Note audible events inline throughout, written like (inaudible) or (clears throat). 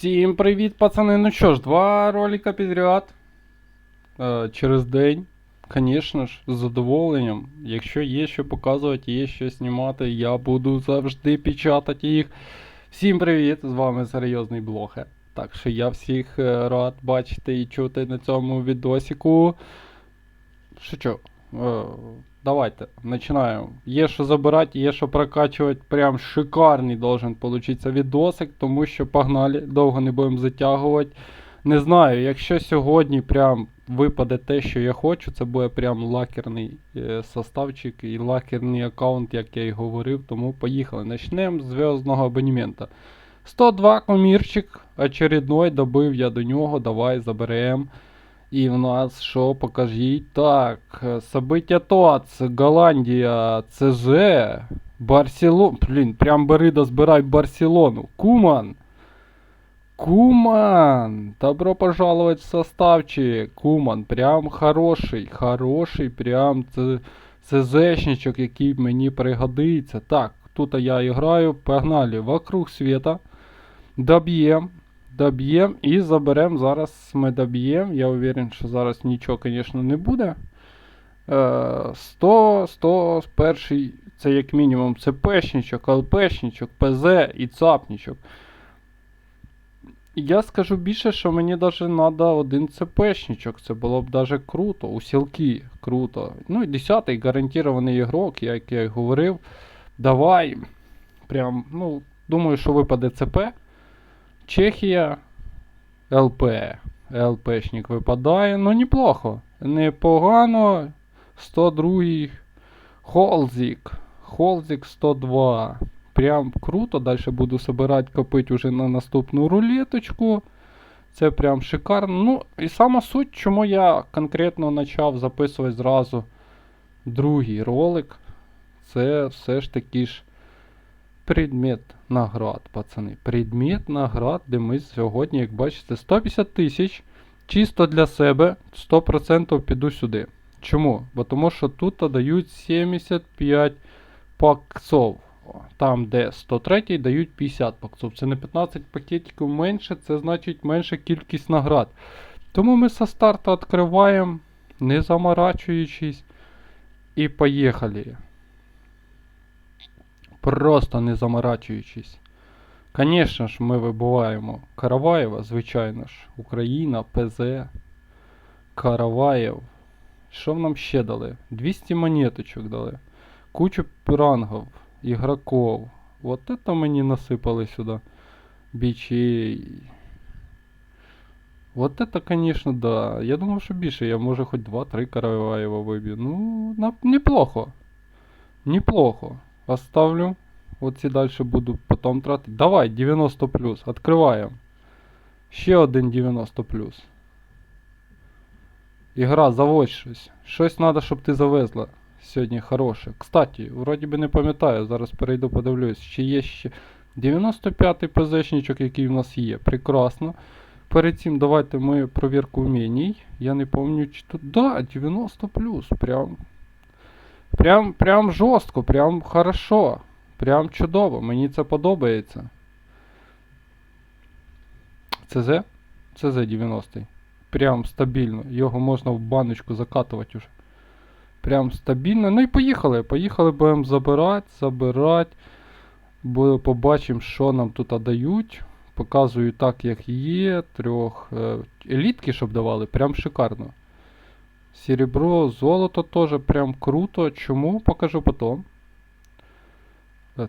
Всім привіт, пацани. Ну що ж, два ролика підряд. Е, через день. Звісно ж, з задоволенням. Якщо є що показувати, є що знімати, я буду завжди печатати їх. Всім привіт! З вами серйозний блогер. Так що я всіх е, рад бачити і чути на цьому відосіку. Що? Е, давайте, починаємо. Є що забирати, є що прокачувати. Прям шикарний должен получиться відосик, тому що погнали, довго не будемо затягувати. Не знаю, якщо сьогодні прям випаде те, що я хочу, це буде прям лакерний е, составчик і лакерний аккаунт, як я і говорив, тому поїхали. Начнемо з зв'язного абонемента. 102 комірчик, очередной, добив я до нього, давай заберемо. І в нас що, покажіть? Так, события ТОАЦ, Голландія, ЦЖ, Барселона. Блін, прям бери да збирай Барселону. Куман. Куман! Добро пожаловать в составчик. Куман, прям хороший, хороший, прям ЦЗшничок, який мені пригодиться. Так, тут я граю, погнали вокруг света. Доб'єм. Доб'єм і заберемо. Зараз ми доб'єм. Я уверен, що зараз нічого, звісно, не буде. Е, 100, 100, перший, це як мінімум ЦПшничок, ЛПшничок, ПЗ і ЦАПничок. Я скажу більше, що мені навіть треба один ЦПшничок. Це було б даже круто. У сілки круто. Ну і 10-й гарантований ігрок, як я й говорив. Давай. Прям, ну, думаю, що випаде ЦП. Чехія. ЛП. ЛПшник випадає. Ну, неплохо. Непогано. 102. Холзик. Холзик 102. Прям круто. Далі буду собирати, копити уже на наступну рулеточку. Це прям шикарно. Ну, і сама суть, чому я конкретно почав записувати зразу другий ролик. Це все ж таки ж предмет наград, пацани. Предмет наград, де ми сьогодні, як бачите, 150 тисяч. Чисто для себе 100% піду сюди. Чому? Бо тому що тут дають 75 пакцов. О, Там, де 103 дають 50 пакцов. Це не 15 пакетиків менше, це значить менша кількість наград. Тому ми со старту відкриваємо, не заморачуючись. І поїхали. Просто не заморачуючись. Звісно ж, ми вибуваємо Караваєва, звичайно ж, Україна, ПЗ, Караваєв. Що нам ще дали? 200 монеточок дали. Кучу рангів, ігроків. Вот это мені насипали сюди. Бічей. Вот это, конечно, да. Я думав, що більше. Я може хоч 2-3 Караваєва виб'ю. Ну, неплохо. Неплохо. Оставлю. Оці далі буду потім тратити. Давай, 90 плюс. Відкриваємо. Ще один 90 плюс. Ігра, завозь щось. Щось треба, щоб ти завезла. Сьогодні хороше. Кстати, вроді би не пам'ятаю, зараз перейду подивлюсь, чи є ще 95-й ПЗшничок, який в нас є. Прекрасно. Перед цим давайте ми провірку вміній. Я не пам'ятаю, чи тут. Да, 90 плюс. Прям. Прям, прям жорстко, прям хорошо. Прям чудово, мені це подобається. ЦЗ? ЦЗ 90. Прям стабільно. Його можна в баночку закатувати уже. Прям стабільно. Ну і поїхали. Поїхали, будемо забирати, забирати. Бо побачимо, що нам тут дають. Показую так, як є. Трьох е, елітки, щоб давали, прям шикарно. Серебро, золото теж прям круто. Чому? Покажу потім.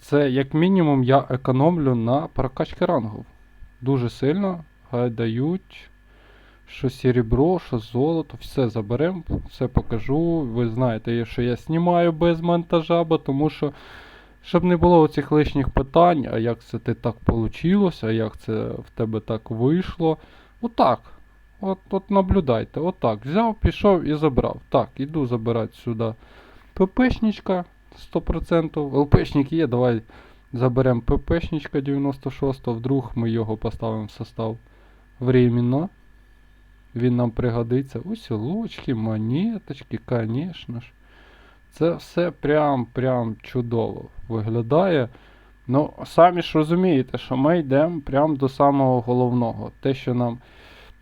Це як мінімум я економлю на прокачки рангів. Дуже сильно дають. Що серебро, що золото, все заберемо, все покажу. Ви знаєте, що я знімаю без монтажа, бо тому що, щоб не було оцих лишніх питань, а як це ти так вийшло, а як це в тебе так вийшло. Отак. От, от наблюдайте, отак. Взяв, пішов і забрав. Так, іду забирати сюди ППшничка 100%. ЛПшник є, давай заберемо ППшничка 96, вдруг ми його поставимо в состав временно. Він нам пригодиться. Усілочки, монеточки, звісно ж. Це все прям прям чудово виглядає. Ну, самі ж розумієте, що ми йдемо прямо до самого головного. Те, що нам.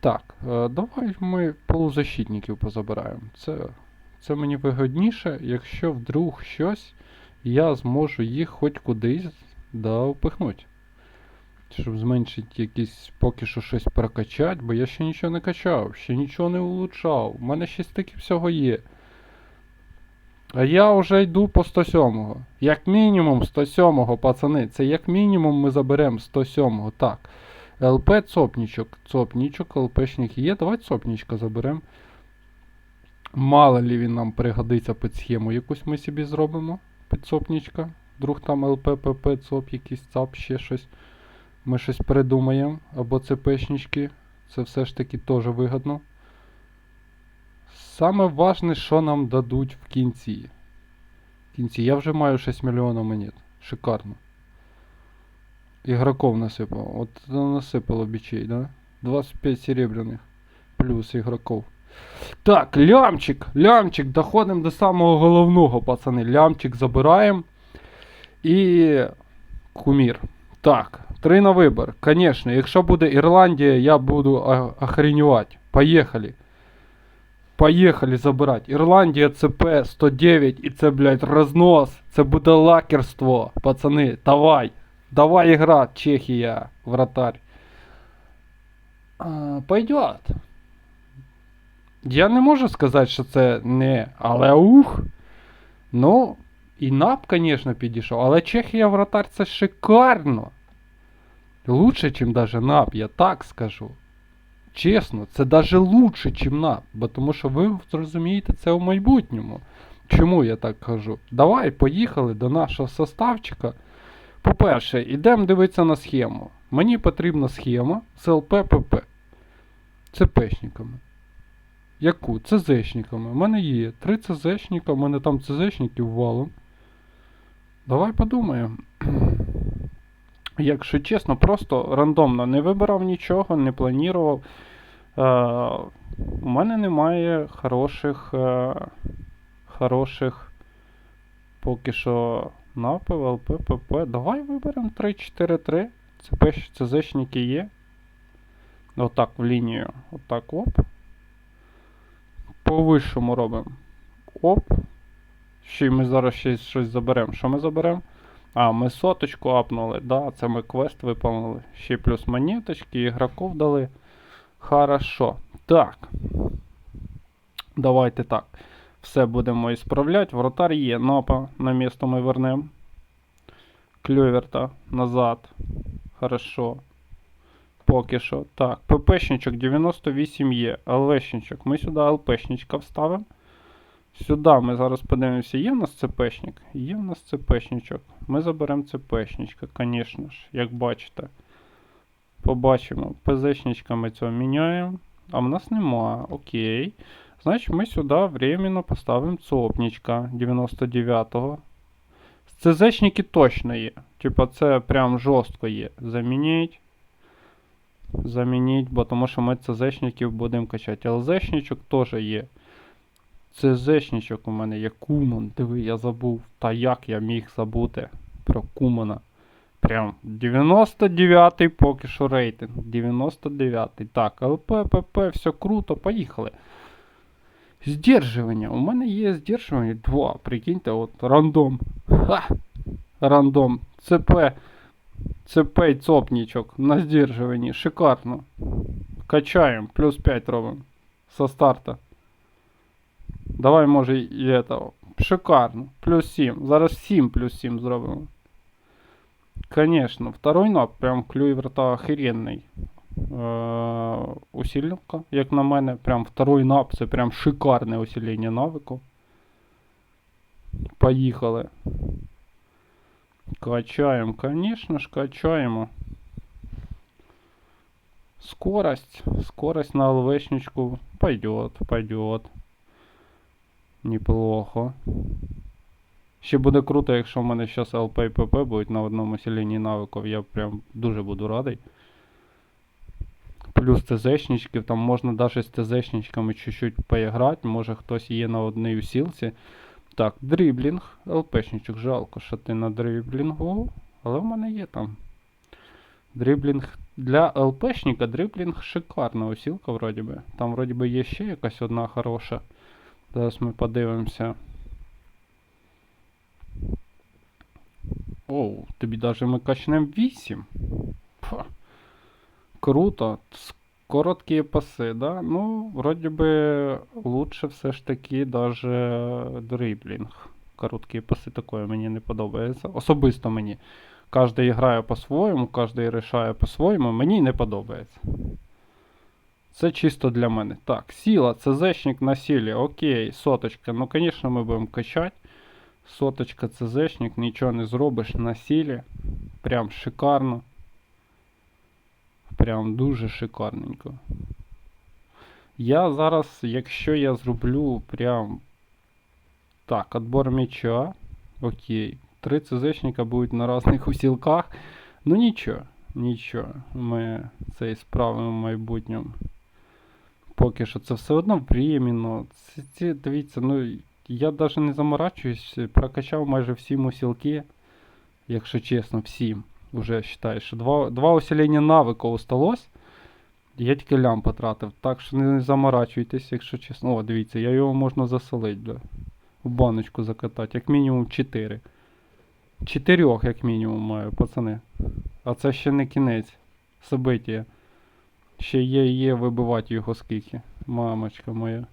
Так, е, давай ми полузащитників позабираємо. Це, це мені вигодніше, якщо вдруг щось, я зможу їх хоч кудись да, впихнути. Щоб зменшити якісь поки що щось прокачати, бо я ще нічого не качав, ще нічого не улучшав. У мене ще стільки всього є. А я вже йду по 107-го. Як мінімум 107-го, пацани. Це як мінімум ми заберемо 107-го. Так. ЛП цопнічок. Цопнічок, ЛПшник є. Давай цопнічка заберемо. Мало лі він нам пригодиться під схему. Якусь ми собі зробимо під цопнічка. Вдруг там ЛП, ПП, ЦОП, якийсь ЦАП, ще щось. Ми щось придумаємо. Або ЦПшнички. Це все ж таки теж вигодно. Саме важне, що нам дадуть в кінці. В кінці. Я вже маю 6 мільйонів монет. Шикарно. Ігроков насипало. От це насипало бичей, да? 25 серебряних. Плюс ігроков. Так, лямчик, лямчик, доходимо до самого головного, пацани. Лямчик забираємо. І кумір. Так, три на вибір. Конечно, якщо буде Ірландія, я буду охренювати. Поїхали. Поїхали забирати. Ірландія ЦП 109 і це, блядь, рознос. Це буде лакерство. Пацани, давай. Давай играть, Чехия, вратарь. А, пойдет. Я не можу сказати, що це не. Але ух. Ну, і НАП, звісно, підійшов. Але Чехія вратарь це шикарно. Лучше, ніж даже НАП, я так скажу. Чесно, це даже лучше, ніж НАП. Бо тому що ви зрозумієте це у майбутньому. Чому я так кажу? Давай, поїхали до нашого составчика. По-перше, йдемо дивитися на схему. Мені потрібна схема з ЛППП. ЦПшниками. Яку? ЦЗшниками. У мене є три ЦЗшника, у мене там ЦЗшників валом. Давай подумаємо. (clears throat) Якщо чесно, просто рандомно не вибирав нічого, не планував. Е, у мене немає хороших. Е, хороших поки що напив, ЛП, ПП. Давай виберемо 3-4-3. ЦП, ЦЗшники є. Отак в лінію. Отак оп. По вищому робимо. Оп. Ще ми зараз ще щось заберемо. Що ми заберемо? А, ми соточку апнули, да, це ми квест виповнили. Ще плюс монеточки, ігроків дали. Хорошо. Так. Давайте так. Все будемо ісправляти. Вратар є. Напа на місто ми вернемо. Клюверта назад. Хорошо. Поки що. Так, ППшничок 98 є. ЛВшничок. Ми сюди ЛПшничка вставимо. Сюди ми зараз подивимося, є в нас ЦПшник? Є в нас ЦПшничок. Ми заберемо ЦПшничка, звісно ж, як бачите. Побачимо. ПЗшничка ми цього міняємо. А в нас нема. Окей. Значить, ми сюди временно поставимо цопничка 99-го. ЦЗшники точно є. Типа це прям жорстко є. Замініть. Замініть, бо тому що ми ЦЗшників будемо качати. ЛЗшничок теж є. ЦЗшничок у мене є Куман. Диви, я забув. Та як я міг забути про Кумана. Прям 99-й поки що рейтинг. 99-й. Так, ЛП, все круто, поїхали. Здержування. У мене є здержування 2. Прикиньте, от рандом. Ха! Рандом. ЦП. ЦП і цопнічок на здержуванні. Шикарно. Качаємо. Плюс 5 робимо. Со старта. Давай, може, і этого. Шикарно. Плюс 7. Зараз 7 плюс 7 зробимо. Конечно, второй нап прям клюверта охеренний. Е, Усильника, як на мене, прям второй нап, це прям шикарне усилення навику. Поїхали. Качаємо, конечно ж, качаємо. Скорость. Скорость на ЛВшничку пойдет, пойдет. Неплохо. Ще буде круто, якщо в мене зараз ЛП і ПП будуть на одному селенні навиків, я прям дуже буду радий. Плюс ТЗшничків, там можна навіть з ТЗшничками чуть-чуть поіграти, може хтось є на одній усілці. Так, дріблінг, ЛПшничок, жалко, що ти на дріблінгу. Але в мене є там. Дриблінг. Для ЛПшника дриблінг шикарна усілка, вроді би. Там вроді би є ще якась одна хороша. Зараз ми подивимося. Оу, тобі даже ми качнем 8. Фа. Круто. Короткі паси, да? Ну, вроді би, лучше все ж таки даже дриблінг. Короткі паси такое мені не подобається. Особисто мені. Кожен грає по-своєму, кожен рішає по-своєму, мені не подобається. Це чисто для мене. Так, сила, ЦЗшник на силі, окей, соточка. Ну, звісно, ми будемо качати. Соточка ЦЗшник, нічого не зробиш на силі. Прям шикарно. Прям дуже шикарненько. Я зараз, якщо я зроблю прям. Так, отбор м'яча. Окей. Три ЦЗшника будуть на різних усілках. Ну нічого, нічого. Ми це і справимо в майбутньому. Поки що це все одно временно. Ці, ці, дивіться, ну я навіть не заморачуюсь, прокачав майже всі усілки. Якщо чесно, всім. Уже вважаю, що два, два усилення навика осталось. Я тільки лям потратив. Так що не заморачуйтесь, якщо чесно. О, дивіться, я його можна засолити, бля. В баночку закатати, як мінімум 4. Чотирьох, як мінімум, маю, пацани. А це ще не кінець. Собиття. Ще є є вибивати його скільки. Мамочка моя.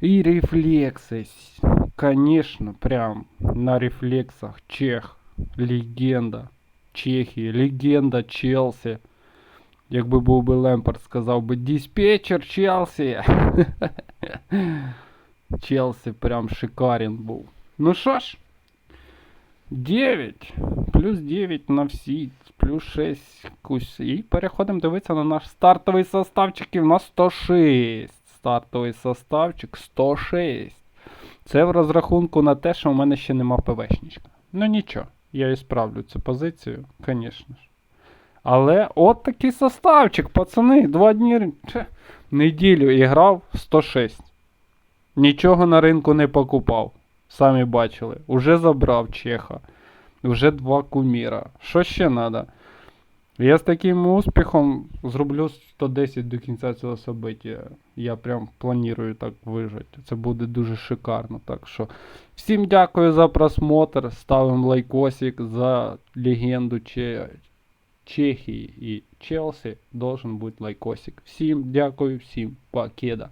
І рефлекси. Конечно, прям на рефлексах. Чех. Легенда. Чехії. Легенда Челсі. Якби був би Лемпард, сказав би диспетчер Челсі. (laughs) Челсі прям шикарен був. Ну що ж, 9. Плюс 9 на всі, плюс 6 кусь. І переходимо дивитися на наш стартовий составчик. І в нас 106. Стартовий составчик 106. Це в розрахунку на те, що в мене ще нема ПВшничка. Ну нічого, я ісправлю цю позицію, звісно ж. Але от такий составчик, пацани, два дні. Че, неділю іграв грав 106. Нічого на ринку не покупав. Самі бачили. Уже забрав Чеха. Вже два куміра. Що ще треба? Я з таким успіхом зроблю 110 до кінця цього собиття. Я прям планую так вижити. Це буде дуже шикарно. Так що всім дякую за просмотр. Ставимо лайкосик за легенду Че... Чехії і Челсі. Должен бути лайкосик. Всім дякую, всім покеда.